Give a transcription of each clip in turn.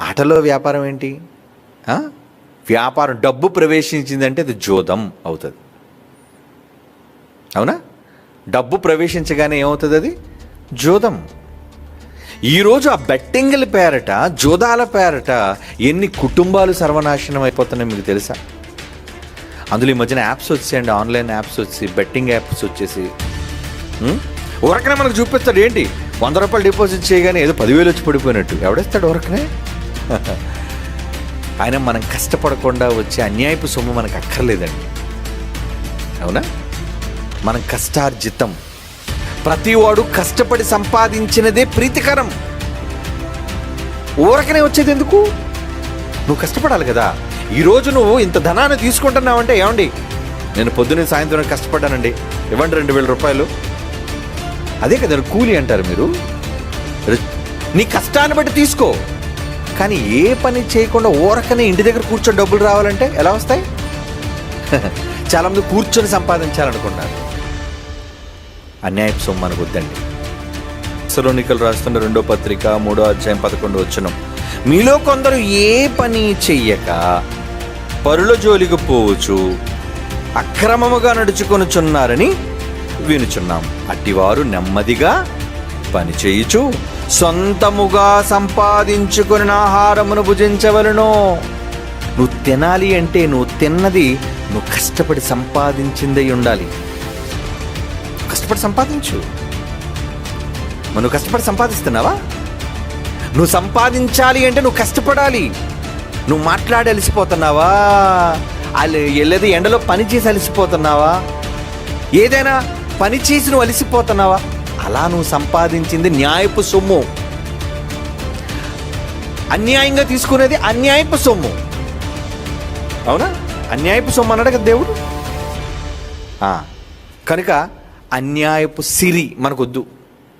ఆటలో వ్యాపారం ఏంటి? వ్యాపారం డబ్బు ప్రవేశించిందంటే అది జోదం అవుతుంది. అవునా? డబ్బు ప్రవేశించగానే ఏమవుతుంది అది? జోదం. ఈరోజు ఆ బెట్టింగ్ల పేరట జోదాల పేరట ఎన్ని కుటుంబాలు సర్వనాశనం అయిపోతున్నాయి మీకు తెలుసా? అందులో ఈ మధ్యన యాప్స్ వచ్చేయండి ఆన్లైన్ యాప్స్ వచ్చి బెట్టింగ్ యాప్స్ వచ్చేసి. ఉం? ఊరకనే మనకు చూపిస్తాడు ఏంటి? వంద రూపాయలు డిపాజిట్ చేయగానే ఏదో పదివేలు వచ్చి పడిపోయినట్టు. ఎవడేస్తాడు ఊరకనే ఆయన మనం కష్టపడకుండా వచ్చే అన్యాయపు సొమ్ము మనకు అక్కర్లేదండి. అవునా? మనం కష్టార్జితం. ప్రతివాడు కష్టపడి సంపాదించినదే ప్రీతికరం. ఊరకనే వచ్చేది ఎందుకు? నువ్వు కష్టపడాలి కదా. ఈరోజు నువ్వు ఇంత ధనాన్ని తీసుకుంటున్నావంటే ఏమండి? నేను పొద్దున్న సాయంత్రం కష్టపడ్డానండి. ఇవ్వండి రెండు వేల రూపాయలు. అదే కదా కూలి అంటారు మీరు. నీ కష్టాన్ని బట్టి తీసుకో. కానీ ఏ పని చేయకుండా ఊరకనే ఇంటి దగ్గర కూర్చొని డబ్బులు రావాలంటే ఎలా వస్తాయి? చాలామంది కూర్చొని సంపాదించాలనుకున్నారు అన్యాయపు సొమ్ము మనకు వద్దండి సలోనికలు రాస్తున్న రెండో పత్రిక మూడో అధ్యాయం పదకొండు వచ్చిన మీలో కొందరు ఏ పని చెయ్యక పరుల జోలికి పోవచ్చు అక్రమముగా నడుచుకొనుచున్నారని వినుచున్నాం. అట్టివారు నెమ్మదిగా పని చేయుచు సొంతముగా సంపాదించుకుని ఆహారమును భుజించవలను. నువ్వు తినాలి అంటే నువ్వు తిన్నది నువ్వు కష్టపడి సంపాదించిందై ఉండాలి. కష్టపడి సంపాదించు. నువ్వు కష్టపడి సంపాదిస్తున్నావా? నువ్వు సంపాదించాలి అంటే నువ్వు కష్టపడాలి. నువ్వు మాట్లాడి అలసిపోతున్నావా? వాళ్ళు వెళ్ళేది ఎండలో పని చేసి అలసిపోతున్నావా? ఏదైనా పని చేసి నువ్వు అలసిపోతున్నావా? అలా నువ్వు సంపాదించింది న్యాయపు సొమ్ము. అన్యాయంగా తీసుకునేది అన్యాయపు సొమ్ము. అవునా? అన్యాయపు సొమ్ము అన్నాడు కదా దేవుడు? కనుక అన్యాయపు సిరి మనకొద్దు.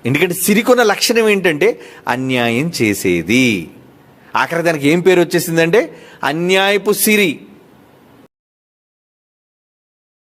ఎందుకంటే సిరికున్న లక్షణం ఏంటంటే అన్యాయం చేసేది. ఆఖరి దానికి ఏం పేరు వచ్చేసిందంటే అన్యాయపు సిరి.